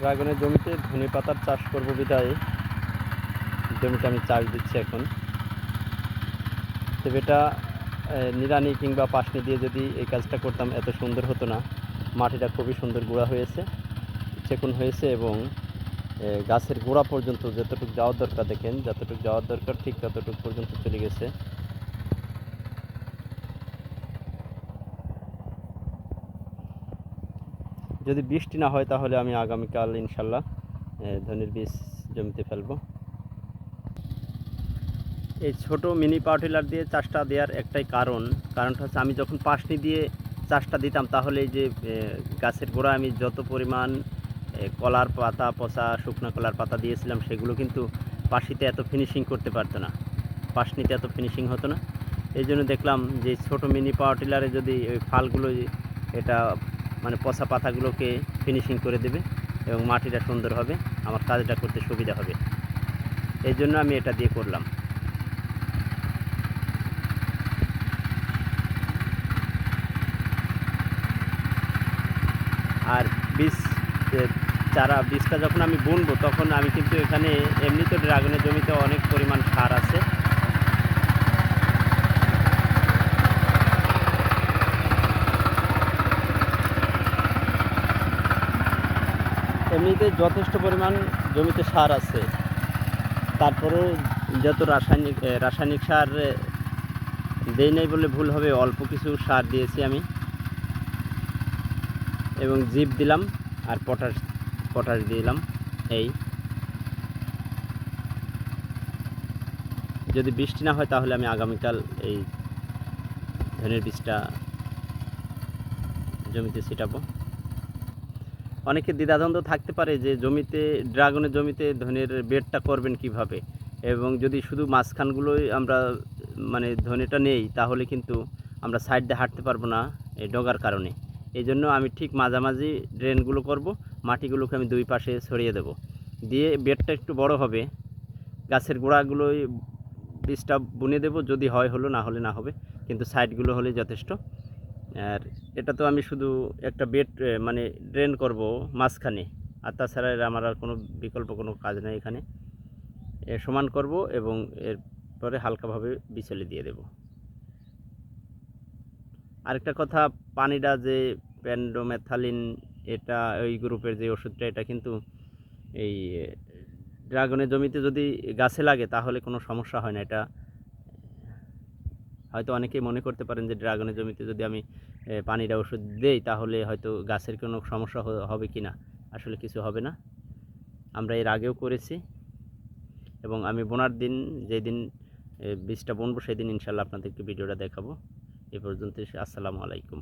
ড্রাগনের জমিতে ধনে পাতার চাষ করব বিধায় জমিতে আমি চাষ দিচ্ছি এখন। আহ, নিড়ানি কিংবা পাশনি দিয়ে যদি এই কাজটা করতাম এত সুন্দর হতো না। মাটিটা খুবই সুন্দর গুঁড়া হয়েছে চেকুন হয়েছে এবং গাছের গোড়া পর্যন্ত যতটুকু যাওয়ার দরকার দেখেন যতটুকু যাওয়ার দরকার ঠিক ততটুকু পর্যন্ত চলে গেছে। যদি বৃষ্টি না হয় তাহলে আমি আগামীকাল ইনশাল্লাহ ধনের বীজ জমিতে ফেলব। এই ছোট মিনি পাওয়ার টিলার দিয়ে চাষটা দেওয়ার একটাই কারণ। কারণটা হচ্ছে আমি যখন পাশনি দিয়ে চাষটা দিতাম তাহলে যে গাছের গোড়া আমি যত পরিমাণ কলার পাতা, পচা, শুকনো কলার পাতা দিয়েছিলাম সেগুলো কিন্তু পাশিতে এত ফিনিশিং করতে পারতো না। পাশনিতে এত ফিনিশিং হতো না। এই জন্য দেখলাম যে ছোট মিনি পাওয়ার টিলারে যদি ওই ফালগুলো এটা মানে পচা পাতাগুলোকে ফিনিশিং করে দেবে এবং মাটিটা সুন্দর হবে, আমার কাজটা করতে সুবিধা হবে। এই জন্য আমি এটা দিয়ে করলাম। আর বীজ চারা, বীজটা যখন আমি বুনবো, তখন আমি কিন্তু এখানে এমনি তো ড্রাগনের জমিতে অনেক পরিমাণ সার আছে। এমনিতে যথেষ্ট পরিমাণ জমিতে সার আছে। তারপরেও যত রাসায়নিক রাসায়নিক সার দেই নাই বলে ভুল হবে, অল্প কিছু সার দিয়েছি আমি। এবং জিপ দিলাম, আর পটাশ পটাশ দিলাম, এই। যদি বৃষ্টি না হয় তাহলে আমি আগামীকাল এই ধানের বীজটা জমিতে ছিটাবো। অনেকে দ্বিধাদ্বন্দ্ব থাকতে পারে যে জমিতে, ড্রাগনের জমিতে ধনের বেডটা করবেন কীভাবে? এবং যদি শুধু মাঝখানগুলোই আমরা মানে ধনেটা নেই, তাহলে কিন্তু আমরা সাইড দিয়ে হাঁটতে পারব না এই ডগার কারণে। এই জন্য আমি ঠিক মাঝামাঝি ড্রেনগুলো করব, মাটিগুলোকে আমি দুই পাশে ছড়িয়ে দেব। দিয়ে বেডটা একটু বড় হবে, গাছের গোড়াগুলোই বীজটা বুনে দেব, যদি হয় হলো, না হলে না হবে, কিন্তু সাইডগুলো হলে যথেষ্ট। আর এটা তো আমি শুধু একটা বেড মানে ড্রেন করব মাঝখানে। আর তাছাড়া আমার আর কোনো বিকল্প কোনো কাজ নেই এখানে। এ, সমান করব এবং এরপরে হালকাভাবে বিচলে দিয়ে দেব। আরেকটা কথা, পানিটা যে প্যান্ডোমেথালিন, এটা ওই গ্রুপের যে ওষুধটা, এটা কিন্তু এই ড্রাগনের জমিতে যদি গাছে লাগে তাহলে কোনো সমস্যা হয় না। এটা হয়তো অনেকেই মনে করতে পারেন যে ড্রাগনের জমিতে যদি আমি পানির ওষুধ দেই, তাহলে হয়তো গাছের কোনো সমস্যা হবে কি না? আসলে কিছু হবে না। আমরা এর আগেও করেছি। এবং আমি বোনার দিন, যেদিন বীজটা বুনবো, সেদিন ইনশাল্লাহ আপনাদেরকে ভিডিওটা দেখাবো। এ পর্যন্ত আসসালামু আলাইকুম।